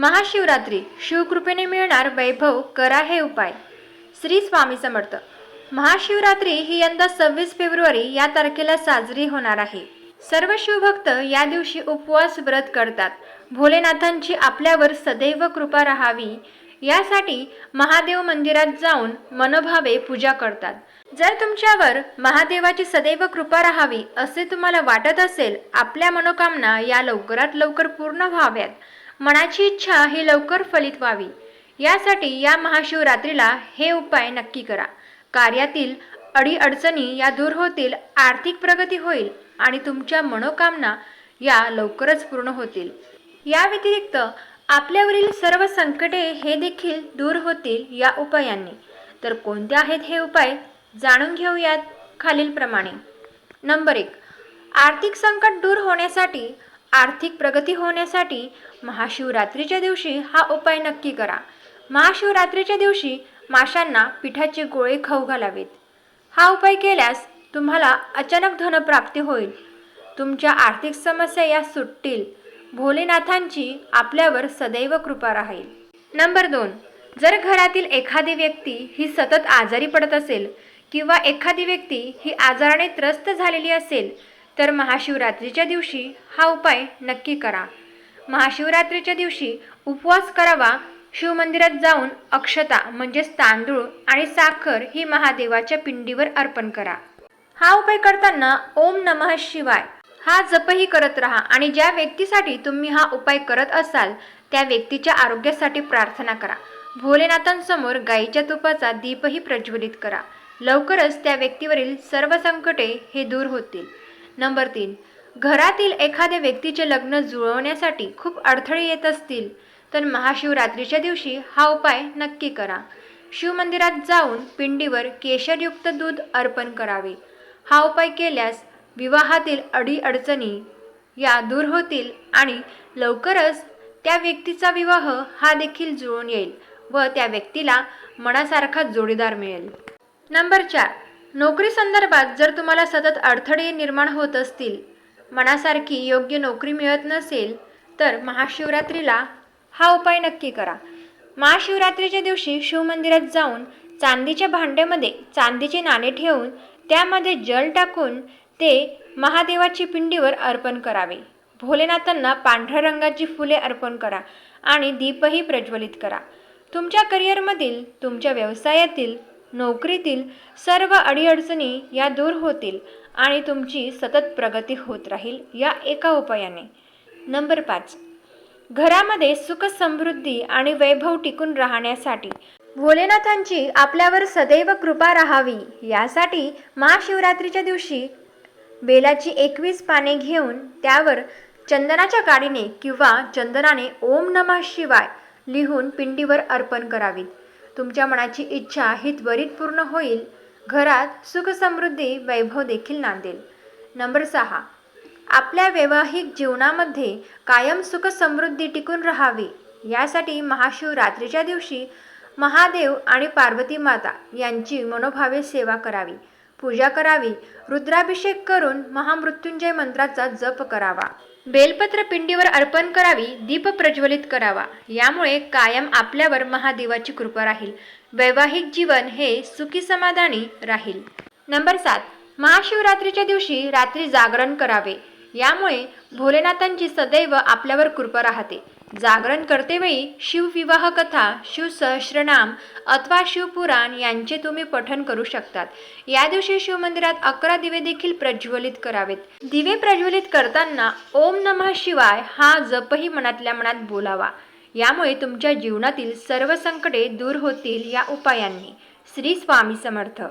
महाशिवरात्री शिवकृपेने मिळणार वैभव करा हे उपाय. श्री स्वामी समर्थ. महाशिवरात्री ही यंदा सव्वीस फेब्रुवारी या तारखेला साजरी होणार आहे. सर्व शिवभक्त या दिवशी उपवास व्रत करतात. भोलेनाथांची आपल्यावर सदैव कृपा राहावी. यासाठी महादेव मंदिरात जाऊन मनोभावे पूजा करतात. जर तुमच्यावर महादेवाची सदैव कृपा राहावी असे तुम्हाला वाटत असेल आपल्या मनोकामना या लवकरात लवकर पूर्ण व्हाव्यात. मनाची इच्छा ही लवकर फलित व्हावी. यासाठी या महाशिवरात्रीला हे उपाय नक्की करा. कार्यातील अडीअडचणी या दूर होतील आर्थिक प्रगती होईल आणि तुमच्या मनोकामना या लवकरच पूर्ण होतील. या व्यतिरिक्त आपल्यावरील सर्व संकटे हे देखील दूर होतील या उपायांनी. तर कोणते आहेत हे उपाय जाणून घेऊयात खालीलप्रमाणे. नंबर एक आर्थिक संकट दूर होण्यासाठी आर्थिक प्रगती होण्यासाठी महाशिवरात्रीच्या दिवशी हा उपाय नक्की करा. महाशिवरात्रीच्या दिवशी माशांना पिठाचे गोळे खाऊ घालावेत. हा उपाय केल्यास तुम्हाला अचानक धनप्राप्ती होईल. तुमच्या आर्थिक समस्या या सुटतील. भोलेनाथांची आपल्यावर सदैव कृपा राहील. नंबर दोन. जर घरातील एखादी व्यक्ती ही सतत आजारी पडत असेल किंवा एखादी व्यक्ती ही आजाराने त्रस्त झालेली असेल तर महाशिवरात्रीच्या दिवशी हा उपाय नक्की करा. महाशिवरात्रीच्या दिवशी उपवास करावा. शिवमंदिरात जाऊन अक्षता म्हणजेच तांदूळ आणि साखर ही महादेवाच्या पिंडीवर अर्पण करा. हा उपाय करताना ओम नमः शिवाय हा जपही करत राहा आणि ज्या व्यक्तीसाठी तुम्ही हा उपाय करत असाल त्या व्यक्तीच्या आरोग्यासाठी प्रार्थना करा. भोलेनाथांसमोर गाईच्या तुपाचा दीपही प्रज्वलित करा. लवकरच त्या व्यक्तीवरील सर्व संकटे हे दूर होतील. नंबर तीन घरातील एखाद्या व्यक्तीचे लग्न जुळवण्यासाठी खूप अडथळे येत असतील तर महाशिवरात्रीच्या दिवशी हा उपाय नक्की करा. शिवमंदिरात जाऊन पिंडीवर केशरयुक्त दूध अर्पण करावे. हा उपाय केल्यास विवाहातील अडीअडचणी या दूर होतील आणि लवकरच त्या व्यक्तीचा विवाह हा देखील जुळून येईल व त्या व्यक्तीला मनासारखा जोडीदार मिळेल. नंबर चार नोकरी संदर्भात जर तुम्हाला सतत अडथळे निर्माण होत असतील मनासारखी योग्य नोकरी मिळत नसेल तर महाशिवरात्रीला हा उपाय नक्की करा. महाशिवरात्रीच्या दिवशी शिवमंदिरात जाऊन चांदीच्या भांड्यामध्ये चांदीचे नाणे ठेवून त्यामध्ये जल टाकून ते महादेवाची पिंडीवर अर्पण करावे. भोलेनाथांना पांढऱ्या रंगाची फुले अर्पण करा आणि दीपही प्रज्वलित करा. तुमच्या करिअरमधील तुमच्या व्यवसायातील नोकरीतील सर्व अडीअडचणी या दूर होतील आणि तुमची सतत प्रगती होत राहील या एका उपायाने. नंबर पाच. घरामध्ये सुख समृद्धी आणि वैभव टिकून राहण्यासाठी भोलेनाथांची आपल्यावर सदैव कृपा राहावी यासाठी महाशिवरात्रीच्या दिवशी बेलाची एकवीस पाने घेऊन त्यावर चंदनाच्या गाडीने किंवा चंदनाने ओम नमः शिवाय लिहून पिंडीवर अर्पण करावीत तुमच्या मनाची इच्छा ही त्वरित पूर्ण होईल. घरात सुख समृद्धी वैभव देखील नांदेल. नंबर सहा. आपल्या वैवाहिक जीवनामध्ये कायम सुख समृद्धी टिकून राहावी. यासाठी महाशिवरात्रीच्या दिवशी महादेव आणि पार्वती माता यांची मनोभावे सेवा करावी. पूजा करावी. रुद्राभिषेक करून महामृत्युंजय मंत्राचा जप करावा. बेलपत्र पिंडीवर अर्पण करावी दीप प्रज्वलित करावा. यामुळे कायम आपल्यावर महादेवाची कृपा राहील. वैवाहिक जीवन हे सुखी समाधानी राहील. नंबर सात. महाशिवरात्रीच्या दिवशी रात्री जागरण करावे. यामुळे भोलेनाथांची सदैव आपल्यावर कृपा राहते. जागरण करतेवेळी शिवविवाह कथा शिवसहस्रनाम अथवा शिवपुराण यांचे तुम्ही पठन करू शकतात. या दिवशी शिवमंदिरात अकरा दिवे देखील प्रज्वलित करावेत. दिवे प्रज्वलित करताना ओम नमः शिवाय हा जपही मनातल्या मनात बोलावा. यामुळे तुमच्या जीवनातील सर्व संकटे दूर होतील या उपायांनी. श्री स्वामी समर्थ.